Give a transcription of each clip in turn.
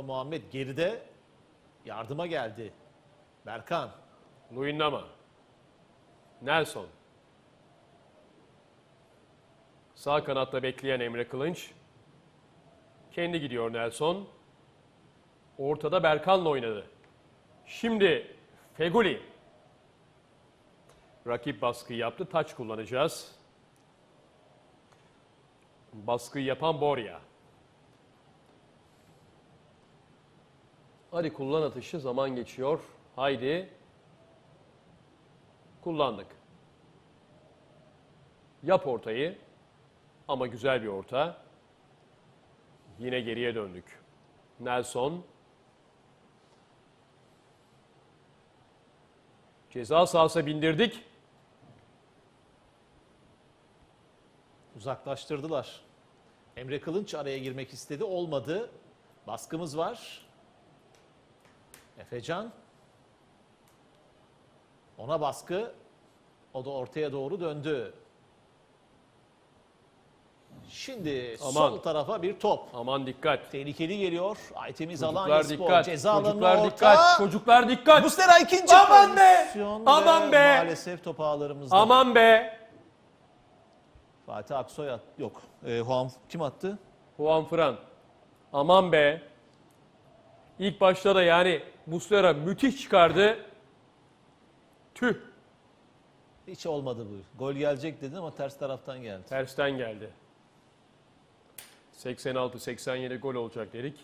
Muhammed geride yardıma geldi. Berkan. Luyendama. Nelson. Sağ kanatta bekleyen Emre Kılınç. Kendi gidiyor Nelson. Ortada Berkan'la oynadı. Şimdi Feguli. Rakip baskıyı yaptı. Taç kullanacağız. Baskıyı yapan Borja. Hadi kullan atışı. Zaman geçiyor. Haydi. Kullandık. Yap ortayı. Ama güzel bir orta. Yine geriye döndük. Nelson. Ceza sahası bindirdik. Uzaklaştırdılar. Emre Kılınç araya girmek istedi. Olmadı. Baskımız var. Efecan. Ona baskı. O da ortaya doğru döndü. Şimdi Aman. sol tarafa bir top. Aman dikkat. Tehlikeli geliyor. Aytemiz alan Spor. dikkat. Ceza Çocuklar orta. dikkat. Çocuklar dikkat. Mustera ikinci Aman be! Aman be! Maalesef top ağlarımızda. Aman be. Fatih Aksoy at. Yok. Ee, Huam kim attı? Juan Fran. Aman be. İlk başta da yani Muslera müthiş çıkardı. Tüh. Hiç olmadı bu. Gol gelecek dedin ama ters taraftan geldi. Tersten geldi. 86-87 gol olacak dedik.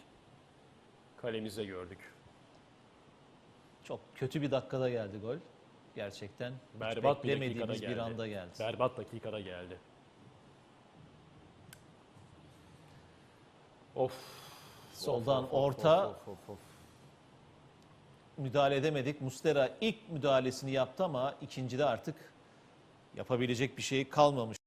Kalemizde gördük. Çok kötü bir dakikada geldi gol. Gerçekten hiç Berbat bir dakikada beklemediğimiz geldi. bir anda geldi. Berbat dakikada geldi. Of. Soldan Of, of, of, orta of, of, of. Müdahale edemedik. Mustera ilk müdahalesini yaptı ama ikincide artık yapabilecek bir şey kalmamış.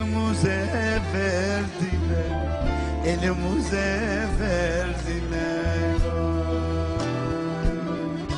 Elimize verdiler, elimize verdiler.